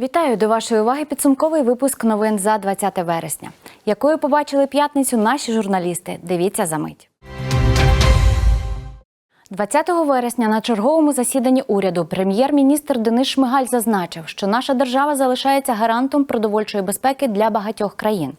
Вітаю до вашої уваги підсумковий випуск новин за 20 вересня. Якою побачили п'ятницю наші журналісти? Дивіться за мить. 20 вересня на черговому засіданні уряду прем'єр-міністр Денис Шмигаль зазначив, що наша держава залишається гарантом продовольчої безпеки для багатьох країн.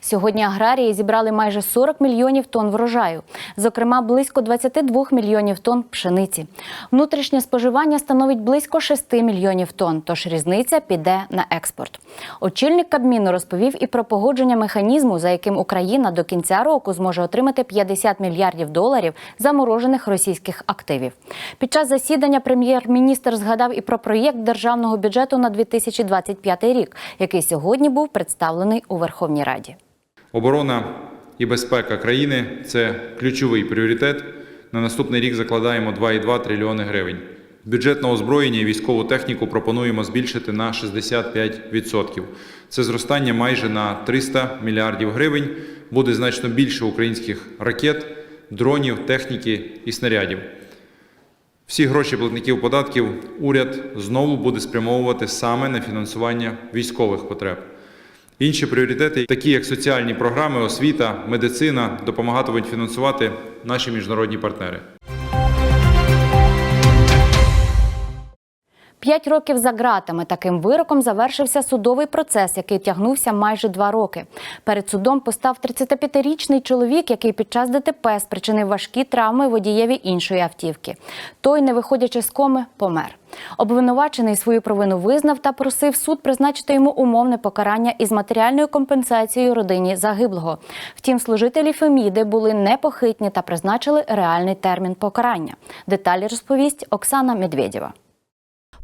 Сьогодні аграрії зібрали майже 40 мільйонів тонн врожаю, зокрема близько 22 мільйонів тонн пшениці. Внутрішнє споживання становить близько 6 мільйонів тонн, тож різниця піде на експорт. Очільник Кабміну розповів і про погодження механізму, за яким Україна до кінця року зможе отримати 50 мільярдів доларів заморожених російських активів. Під час засідання прем'єр-міністр згадав і про проєкт державного бюджету на 2025 рік, який сьогодні був представлений у Верховній Раді. Оборона і безпека країни це ключовий пріоритет. На наступний рік закладаємо 2,2 трильйони гривень. Бюджет на озброєння і військову техніку пропонуємо збільшити на 65%. Це зростання майже на 300 мільярдів гривень. Буде значно більше українських ракет, дронів, техніки і снарядів. Всі гроші платників податків уряд знову буде спрямовувати саме на фінансування військових потреб. Інші пріоритети, такі як соціальні програми, освіта, медицина, допомагатимуть фінансувати наші міжнародні партнери. П'ять років за ґратами таким вироком завершився судовий процес, який тягнувся майже два роки. Перед судом постав 35-річний чоловік, який під час ДТП спричинив важкі травми водієві іншої автівки. Той, не виходячи з коми, помер. Обвинувачений свою провину визнав та просив суд призначити йому умовне покарання із матеріальною компенсацією родині загиблого. Втім, служителі Феміди були непохитні та призначили реальний термін покарання. Деталі розповість Оксана Медведєва.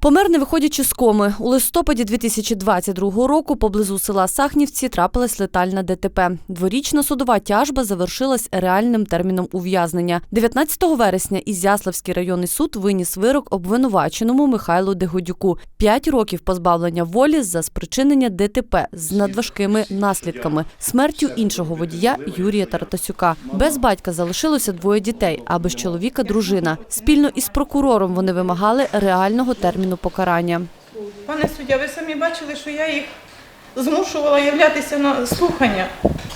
Помер, не виходячи з коми. У листопаді 2022 року поблизу села Сахнівці трапилась летальна ДТП. Дворічна судова тяжба завершилась реальним терміном ув'язнення. 19 вересня Ізяславський районний суд виніс вирок обвинуваченому Михайлу Дегодюку. П'ять років позбавлення волі за спричинення ДТП з надважкими наслідками, смертю іншого водія Юрія Таратасюка. Без батька залишилося двоє дітей, а без чоловіка дружина. Спільно із прокурором вони вимагали реального терміну покарання. Пане суддя, ви самі бачили, що я їх змушувала являтися на слухання.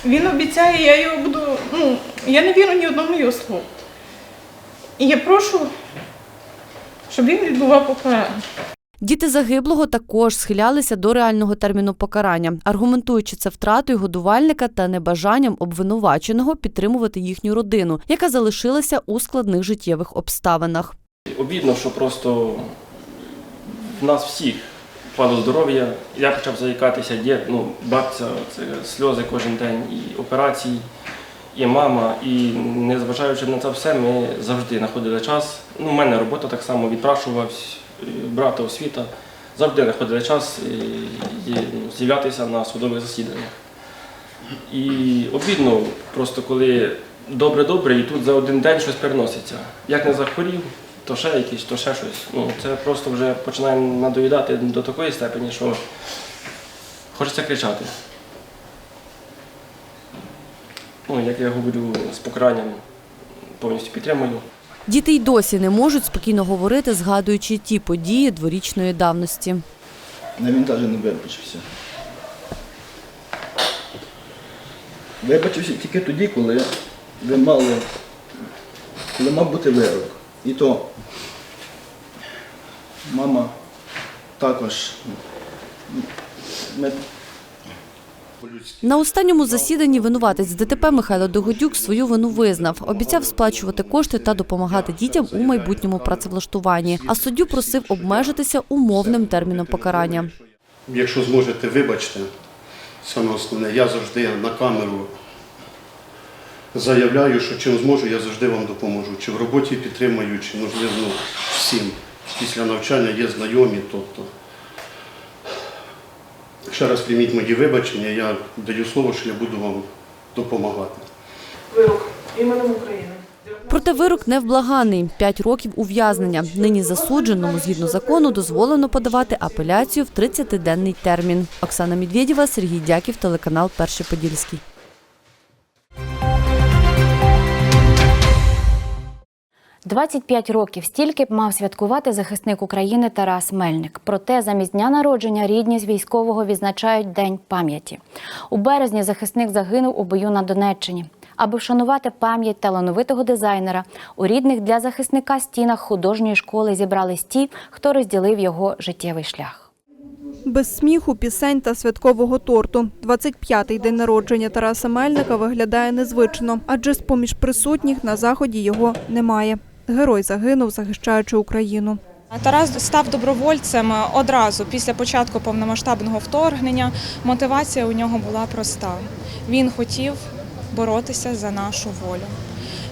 Він обіцяє, я його буду. Ну, я не вірю ні одному його слову. І я прошу, щоб він відбував покарання. Діти загиблого також схилялися до реального терміну покарання, аргументуючи це втратою годувальника та небажанням обвинуваченого підтримувати їхню родину, яка залишилася у складних життєвих обставинах. Обідно, що просто в нас всіх впало здоров'я. Я почав заїкатися, дід, ну, бабця, це сльози кожен день, і операції, і мама. І незважаючи на це все, ми завжди знаходили час. Ну, у мене робота так само відпрашувався, брата освіта. Завжди знаходили час е, ну, з'являтися на судових засіданнях. І обідно, просто коли добре-добре, і тут за один день щось переноситься. Як не захворів, то ще якийсь, то ще щось. Ну, це просто вже починає надоїдати до такої степені, що хочеться кричати. Ну, як я говорю, з покаранням повністю підтримую. Діти й досі не можуть спокійно говорити, згадуючи ті події дворічної давності. Не він навіть не вибачився. Вибачився тільки тоді, коли ви мали, коли мав бути вирок. І то мама також ми На останньому засіданні винуватець ДТП Михайло Догодюк свою вину визнав. Обіцяв сплачувати кошти та допомагати дітям у майбутньому працевлаштуванні. А суддю просив обмежитися умовним терміном покарання. Якщо зможете, вибачте, саме основне, я завжди на камеру заявляю, що чим зможу, я завжди вам допоможу. Чи в роботі підтримую, чи можливо всім. Після навчання є знайомі. Тобто. Ще раз прийміть мої вибачення, я даю слово, що я буду вам допомагати. Вирок іменем України. Проте вирок невблаганий – 5 років ув'язнення. Нині засудженому, згідно закону, дозволено подавати апеляцію в 30-денний термін. Оксана Медведєва, Сергій Дяків, телеканал Перший Подільський. 25 років стільки б мав святкувати захисник України Тарас Мельник. Проте замість дня народження рідні з військового відзначають День пам'яті. У березні захисник загинув у бою на Донеччині. Аби вшанувати пам'ять талановитого дизайнера, у рідних для захисника стінах художньої школи зібрались ті, хто розділив його життєвий шлях. Без сміху, пісень та святкового торту. 25-й день народження Тараса Мельника виглядає незвично, адже з-поміж присутніх на заході його немає. Герой загинув, захищаючи Україну. Тарас став добровольцем одразу після початку повномасштабного вторгнення. Мотивація у нього була проста. Він хотів боротися за нашу волю.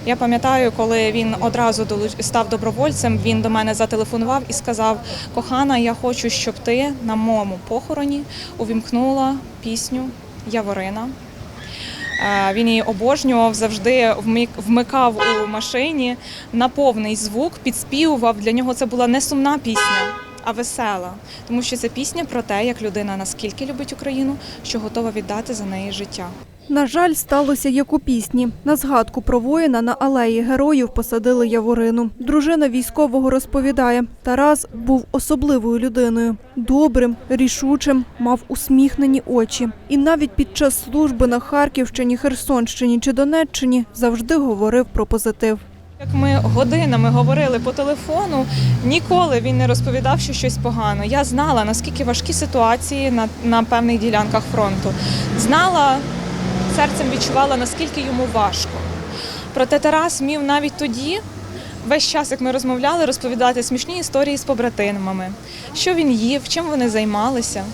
Я пам'ятаю, коли він одразу став добровольцем, він до мене зателефонував і сказав: Кохана, я хочу, щоб ти на моєму похороні увімкнула пісню Яворина. Е, Він її обожнював, завжди вмикав у машині на повний звук, підспівував. Для нього це була не сумна пісня, а весела. Тому що це пісня про те, як людина наскільки любить Україну, що готова віддати за неї життя. На жаль, сталося як у пісні. На згадку про воїна на алеї героїв посадили яворину. Дружина військового розповідає, Тарас був особливою людиною, добрим, рішучим, мав усміхнені очі. І навіть під час служби на Харківщині, Херсонщині чи Донеччині завжди говорив про позитив. Як ми годинами говорили по телефону, ніколи він не розповідав, що щось погано. Я знала, наскільки важкі ситуації на, на певних ділянках фронту. Знала, серцем відчувала, наскільки йому важко. Проте Тарас мів навіть тоді, весь час, як ми розмовляли, розповідати смішні історії з побратимами, що він їв, чим вони займалися.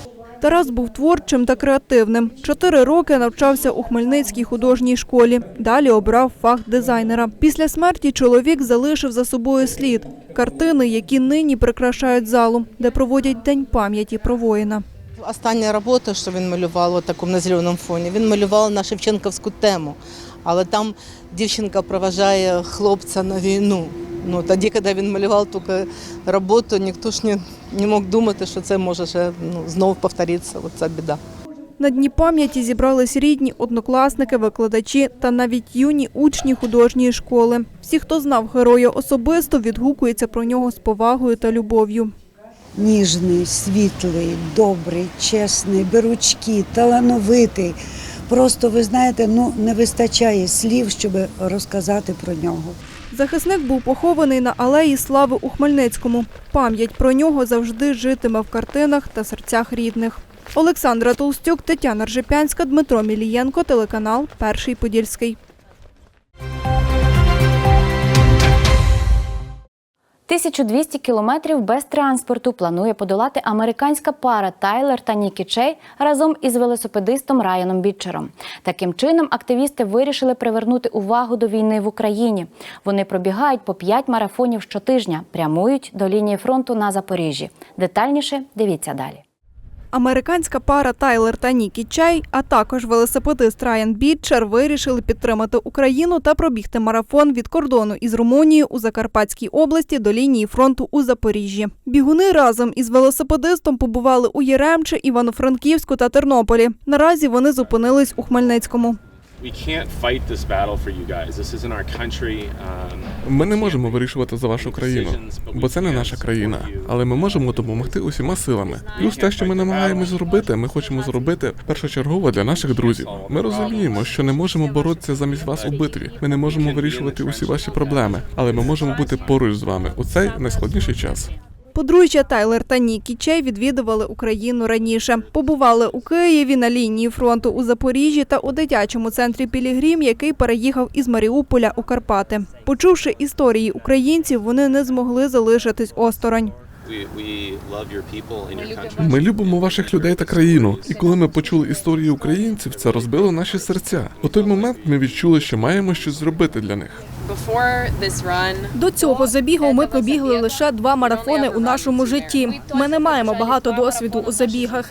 Тарас був творчим та креативним. Чотири роки навчався у Хмельницькій художній школі. Далі обрав фах дизайнера. Після смерті чоловік залишив за собою слід картини, які нині прикрашають залу, де проводять день пам'яті про воїна. Остання робота, що він малював такому на зеленому фоні, він малював на Шевченківську тему. Але там дівчинка проважає хлопця на війну. Ну, тоді, коли він малював тільки роботу, ніхто ж не, не мог думати, що це може ще ну, знову повторитися. Оця біда. На дні пам'яті зібрались рідні, однокласники, викладачі та навіть юні учні художньої школи. Всі, хто знав героя особисто, відгукуються про нього з повагою та любов'ю. Ніжний, світлий, добрий, чесний, беручкий, талановитий. Просто ви знаєте, ну не вистачає слів, щоб розказати про нього. Захисник був похований на алеї Слави у Хмельницькому. Пам'ять про нього завжди житиме в картинах та серцях рідних. Олександра Толстюк, Тетяна Ржепянська, Дмитро Мілієнко, телеканал Перший Подільський. 1200 кілометрів без транспорту планує подолати американська пара Тайлер та Нікі Чей разом із велосипедистом Райаном Бітчером. Таким чином, активісти вирішили привернути увагу до війни в Україні. Вони пробігають по 5 марафонів щотижня, прямують до лінії фронту на Запоріжжі. Детальніше дивіться далі. Американська пара Тайлер та Нікі Чай, а також велосипедист Райан Бітчер вирішили підтримати Україну та пробігти марафон від кордону із Румунією у Закарпатській області до лінії фронту у Запоріжжі. Бігуни разом із велосипедистом побували у Єремче, Івано-Франківську та Тернополі. Наразі вони зупинились у Хмельницькому. We can't fight this battle for you guys. This isn't our country. Ми не можемо вирішувати за вашу країну, бо це не наша країна. Але ми можемо допомогти усіма силами. Плюс те, що ми намагаємось зробити, ми хочемо зробити першочергово для наших друзів. Ми розуміємо, що не можемо боротися замість вас у битві. Ми не можемо вирішувати усі ваші проблеми, але ми можемо бути поруч з вами у цей найскладніший час. Подружжя Тайлер та Нікі Чей відвідували Україну раніше. Побували у Києві на лінії фронту у Запоріжжі та у дитячому центрі Пілігрім, який переїхав із Маріуполя у Карпати. Почувши історії українців, вони не змогли залишитись осторонь. Ми любимо ваших людей та країну. І коли ми почули історії українців, це розбило наші серця. У той момент ми відчули, що маємо щось зробити для них. До цього забігу ми пробігли лише два марафони у нашому житті. Ми не маємо багато досвіду у забігах.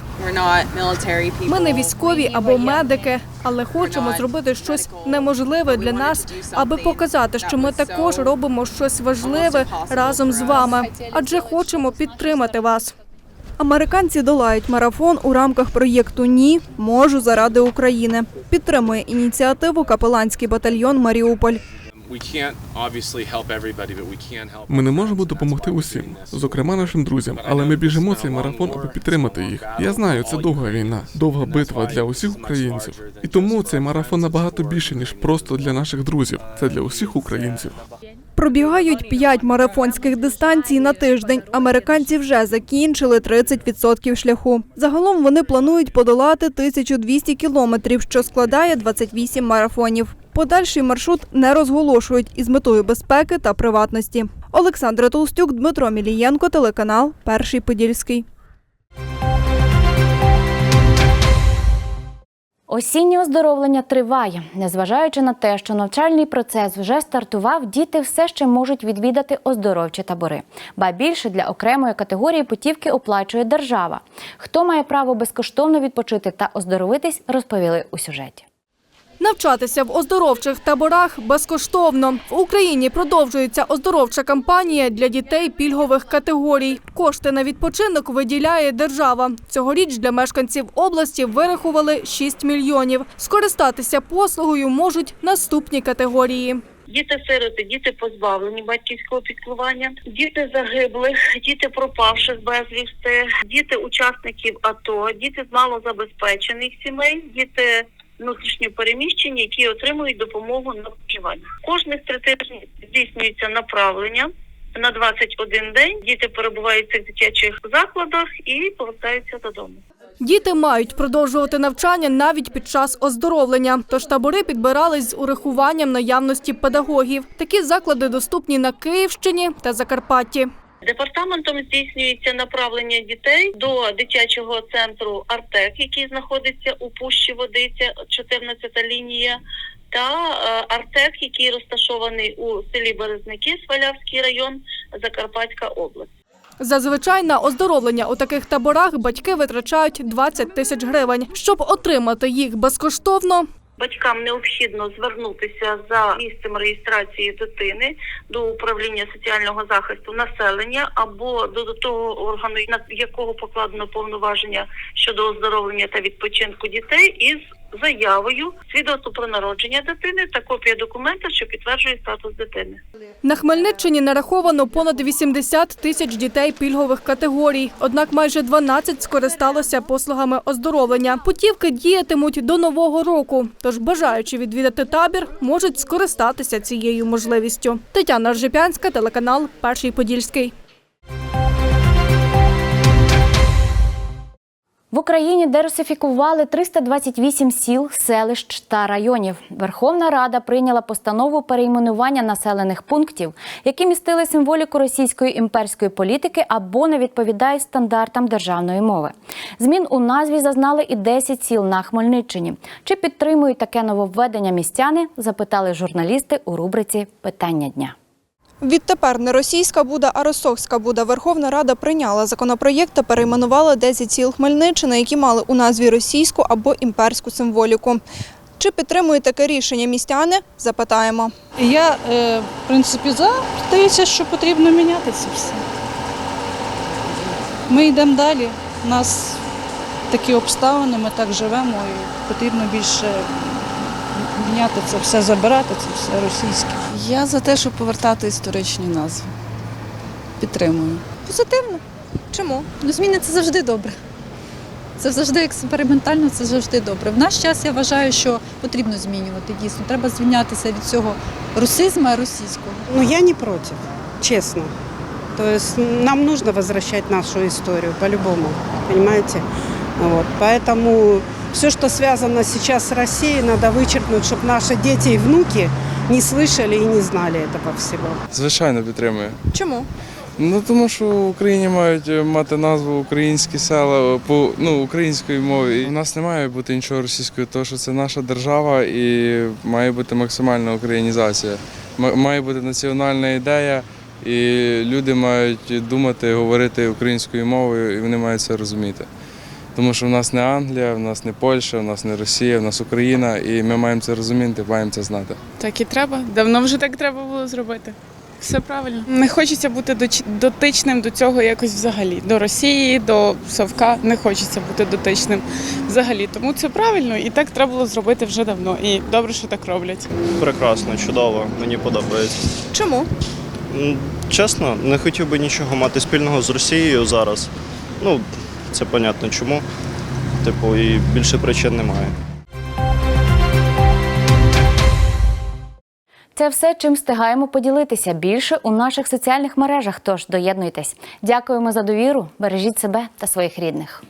Ми не військові або медики, але хочемо зробити щось неможливе для нас, аби показати, що ми також робимо щось важливе разом з вами, адже хочемо підтримати вас. Американці долають марафон у рамках проєкту Ні можу заради України. Підтримує ініціативу капеланський батальйон Маріуполь. We we can't obviously help everybody, but we can help. Ми не можемо допомогти усім, зокрема нашим друзям, але ми біжимо цей марафон, аби підтримати їх. Я знаю, це довга війна, довга битва для усіх українців. І тому цей марафон набагато більше ніж просто для наших друзів. Це для усіх українців. Пробігають 5 марафонських дистанцій на тиждень. Американці вже закінчили 30% шляху. Загалом вони планують подолати 1200 кілометрів, що складає 28 марафонів. Подальший маршрут не розголошують із метою безпеки та приватності. Олександра Толстюк, Дмитро Мілієнко, телеканал Перший Подільський. Осіннє оздоровлення триває. Незважаючи на те, що навчальний процес вже стартував, діти все ще можуть відвідати оздоровчі табори. Ба більше для окремої категорії путівки оплачує держава. Хто має право безкоштовно відпочити та оздоровитись, розповіли у сюжеті. Навчатися в оздоровчих таборах безкоштовно. В Україні продовжується оздоровча кампанія для дітей пільгових категорій. Кошти на відпочинок виділяє держава. Цьогоріч для мешканців області вирахували 6 мільйонів. Скористатися послугою можуть наступні категорії. Діти-сироти, діти позбавлені батьківського піклування, діти загиблих, діти пропавших безвісти, діти учасників АТО, діти з малозабезпечених сімей, діти внутрішньо переміщені, які отримують допомогу на проживання. Кожних три здійснюється направлення. На 21 день діти перебувають в цих дитячих закладах і повертаються додому. Діти мають продовжувати навчання навіть під час оздоровлення. Тож табори підбирались з урахуванням наявності педагогів. Такі заклади доступні на Київщині та Закарпатті. Департаментом здійснюється направлення дітей до дитячого центру Артек, який знаходиться у Пущі Водиця, 14 лінія, та е, Артек, який розташований у селі Березники, Свалявський район, Закарпатська область. Зазвичай на оздоровлення у таких таборах батьки витрачають 20 тисяч гривень. Щоб отримати їх безкоштовно, Батькам необхідно звернутися за місцем реєстрації дитини до управління соціального захисту населення або до того органу, на якого покладено повноваження щодо оздоровлення та відпочинку дітей, із заявою свідоцтво про народження дитини та копія документа, що підтверджує статус дитини. на Хмельниччині нараховано понад 80 тисяч дітей пільгових категорій. Однак майже 12 скористалося послугами оздоровлення. Путівки діятимуть до нового року. Тож бажаючи відвідати табір, можуть скористатися цією можливістю. Тетяна Ржепянська, телеканал Перший Подільський. В Україні дерусифікували 328 сіл, селищ та районів. Верховна Рада прийняла постанову перейменування населених пунктів, які містили символіку російської імперської політики або не відповідають стандартам державної мови. Змін у назві зазнали і 10 сіл на Хмельниччині. Чи підтримують таке нововведення містяни? Запитали журналісти у рубриці Питання дня. Відтепер не російська Буда, а ростовська Буда. Верховна Рада прийняла законопроєкт та перейменувала 10 сіл Хмельниччини, які мали у назві російську або імперську символіку. Чи підтримують таке рішення містяни? Запитаємо. Я, е, в принципі, за. Здається, що потрібно міняти це все. Ми йдемо далі. У нас такі обставини, ми так живемо і потрібно більше міняти це все, забирати це все російське. Я за те, щоб повертати історичні назви. Підтримую. Позитивно. Чому? Ну, зміни це завжди добре. Це завжди експериментально, це завжди добре. В наш час я вважаю, що потрібно змінювати дійсно. Треба звільнятися від цього русизму російського. Ну, я не против, честно. То есть нам нужно возвращать нашу историю по-любому, понимаете? Вот. Поэтому все, что связано сейчас с Россией, надо вычеркнуть, чтобы наши дети и внуки не слышали и не знали этого всего. Звичайно, підтримую. Чому? Ну тому що в Україні мають е, мати назву українські села по ну української мові. У нас не має бути нічого російського, тому що це наша держава і має бути максимальна українізація. М- Має бути національна ідея, і люди мають думати, говорити українською мовою, і вони мають це розуміти. Тому що в нас не Англія, в нас не Польща, в нас не Росія, в нас Україна, і ми маємо це розуміти, маємо це знати. Так і треба. Давно вже так треба було зробити. Все правильно. Не хочеться бути дотичним до цього якось взагалі. До Росії, до Совка не хочеться бути дотичним взагалі. Тому це правильно і так треба було зробити вже давно. І добре, що так роблять. Прекрасно, чудово, мені подобається. Чому? Чесно, не хотів би нічого мати спільного з Росією зараз. Ну, це понятно чому. Типу, і більше причин немає. Це все, чим встигаємо поділитися. Більше у наших соціальних мережах. Тож доєднуйтесь. Дякуємо за довіру. Бережіть себе та своїх рідних.